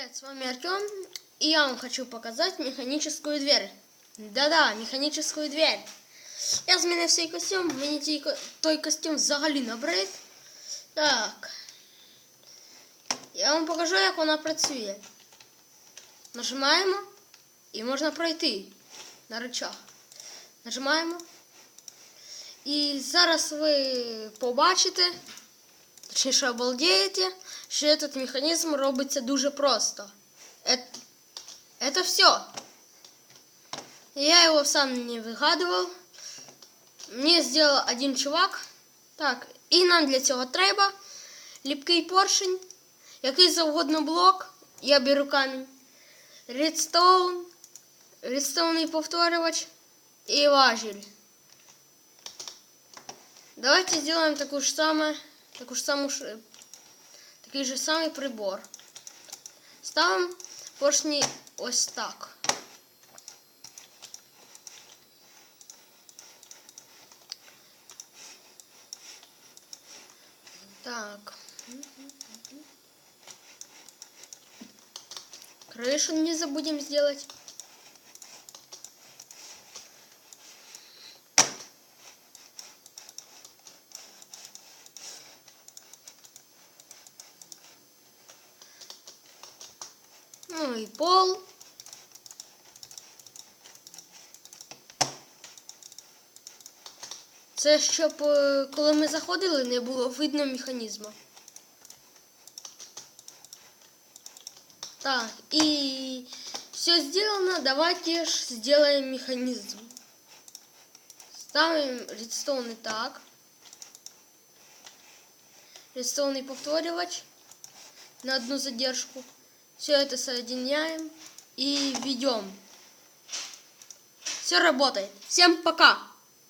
Привет, с вами Артем, и я вам хочу показать механическую дверь. Да-да, механическую дверь. Я змінив свій костюм, мені ті ко- той костюм взагалі набрид. Так. Я вам покажу, як вона працює. Нажимаємо і можна пройти на рычаг. Нажимаємо. І зараз ви побачите, точніше обалдієте, що этот механізм робиться дуже просто. Это, это все. Я его сам не вигадував. Мені зробив один чувак. Так, і нам для цього треба ліпкий поршень, який завгодно блок. Я беру камінь. Редстоун, редстоунний повторювач і важіль. Давайте сделаем такую же самое, такую же самую, ш- такий же самий прибор. Ставимо поршні ось так. Так. Крышу не забудем сделать. Ну і пол. Це щоб коли ми заходили, не було видно механізму. Так, и все сделано. Давайте ж сделаем механизм. Ставим редстоун и так. Редстоунный повторювач на одну задержку. Все это соединяем и ведем. Все работает. Всем пока!